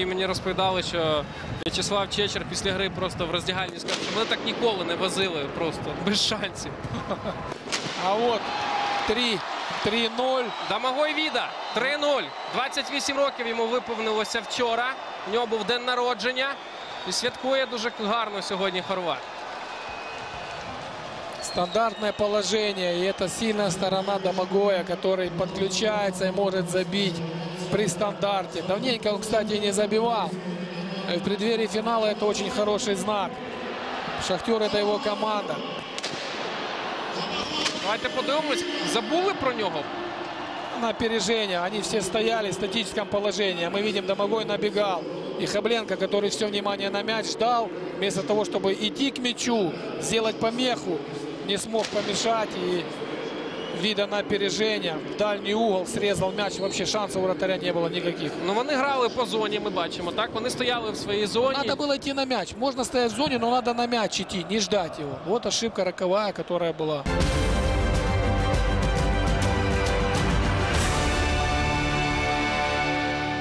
і мені розповідали, що В'ячеслав Чечер після гри просто в роздягальні сказав, що мене так ніколи не возили просто без шансів. А вот 3, 3-0. Дамагой Віда 3-0. 28 років йому виповнилося вчора. У нього був день народження. І святкує дуже гарно сьогодні хорват. Стандартное положение. И это сильная сторона Домагоя, который подключается и может забить при стандарте. Давненько он, кстати, не забивал. Э, В преддверии финала это очень хороший знак. Шахтер это его команда. Давайте подивимось. Забули про нього. На опережение. Они все стояли в статическом положении. Мы видим, Домогой набегал. И Хабленко, который все внимание на мяч ждал, вместо того, чтобы идти к мячу, сделать помеху, не смог помешать. И вида на опережение. В дальний угол срезал мяч. Вообще шансов у вратаря не было никаких. Ну вони грали по зоні, ми бачимо. Так вони стояли в своїй зоні. Надо было идти на мяч. Можно стоять в зоне, но надо на мяч идти, не ждать его. Вот ошибка роковая, которая была.